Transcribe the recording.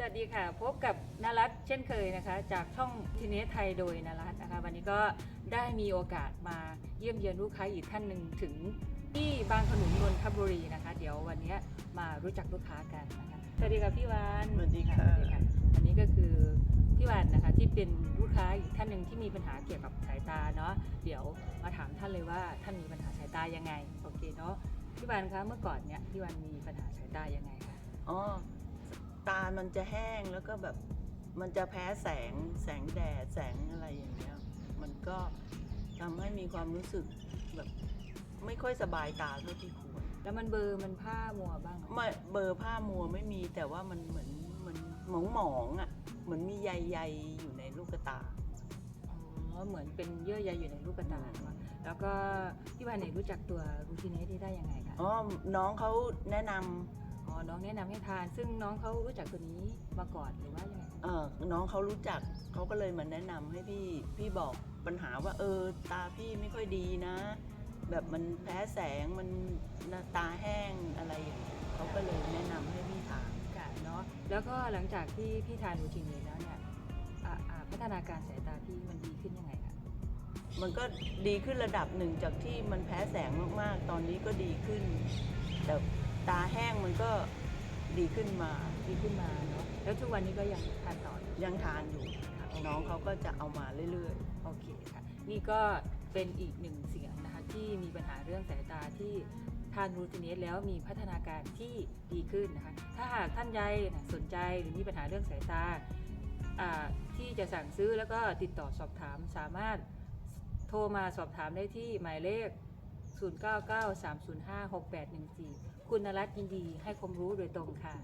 สวัสดีค่ะ พบกับนรัตน์เช่นเคยนะคะ จากช่องทีเนสไทยโดยนรัตน์นะคะ วันนี้ก็ได้มีโอกาสมาเยี่ยมเยียนลูกค้าอีกท่านหนึ่งถึงที่บางขนุนนนทบุรีนะคะ เดี๋ยววันนี้มารู้จักลูกค้ากันนะคะสวัสดีค่ะพี่วานสวัสดีค่ะสวัสดีค่ะอันนี้ก็คือพี่วานนะคะที่เป็นลูกค้าอีกท่านหนึ่งที่มีปัญหาเกี่ยวกับสายตาเนาะเดี๋ยวมาถามท่านเลยว่าท่านมีปัญหาสายตายังไงโอเคเนาะพี่วานคะเมื่อก่อนเนี่ยพี่วานมีปัญหาสายตายังไงคะอ๋อ ตามันจะแห้งแล้วก็แบบมันจะแพ้แสงแสงแดดแสงอะไรอย่างเงี้ย มันก็ทำให้มีความรู้สึกแบบไม่ค่อยสบายตาเท่าที่ควรแล้วมันเบลอร์มันผ้ามัวบ้างไหมไม่เบอร์ผ้ามัวไม่มีแต่ว่ามันเหมือนเหมือนหมองหมองๆอะเหมือนมีใยๆอยู่ในลูกตา อ๋อเหมือนเป็นเยื่อใยอยู่ในลูกตาเนอะแล้วก็พี่วานเนี่ยรู้จักตัวรูทินเนสได้ยังไงคะ อ๋อ น้องเขาแนะนำอ๋อ น้องแนะนำให้ทาน ซึ่งน้องเขารู้จักตัวนี้มาก่อนหรือว่ายังไงคะเออน้องเขารู้จักเขาก็เลยมาแนะนำให้พี่พี่บอกปัญหาว่า เออ ตาพี่ไม่ค่อยดีนะ แบบมันแพ้แสงมันตาแห้งอะไรอย่างเงี้ยเขาก็เลยแนะนำให้พี่ทานค่ะเนาะแล้วก็หลังจากที่พี่ทานรูทินเนสแล้วเนี่ยอ่าอ่าพัฒนาการสายตาพี่มันดีขึ้นยังไงคะมันก็ดีขึ้นระดับหนึ่งจากที่มันแพ้แสงมากๆ ตอนนี้ก็ดีขึ้น แต่ ตาแห้งมันก็ดีขึ้นมาดีขึ้นมาเนาะแล้วทุกวันนี้ก็ยังทานต่ออยู่ยังทานอยู่ค่ะน้องเขาก็จะเอามาเรื่อยโอเคค่ะ นี่ก็เป็นอีกหนึ่งเสียงนะคะที่มีปัญหาเรื่องสายตาที่ทานรูทินเนสแล้วมีพัฒนาการที่ดีขึ้นนะคะถ้าหากท่านใดสนใจหรือมีปัญหาเรื่องสายตาอ่าที่จะสั่งซื้อแล้วก็ติดต่อสอบถามสามารถโทรมาสอบถามได้ที่หมายเลข 0993056814 คุณนรัตน์ยินดีให้ความรู้โดยตรงค่ะ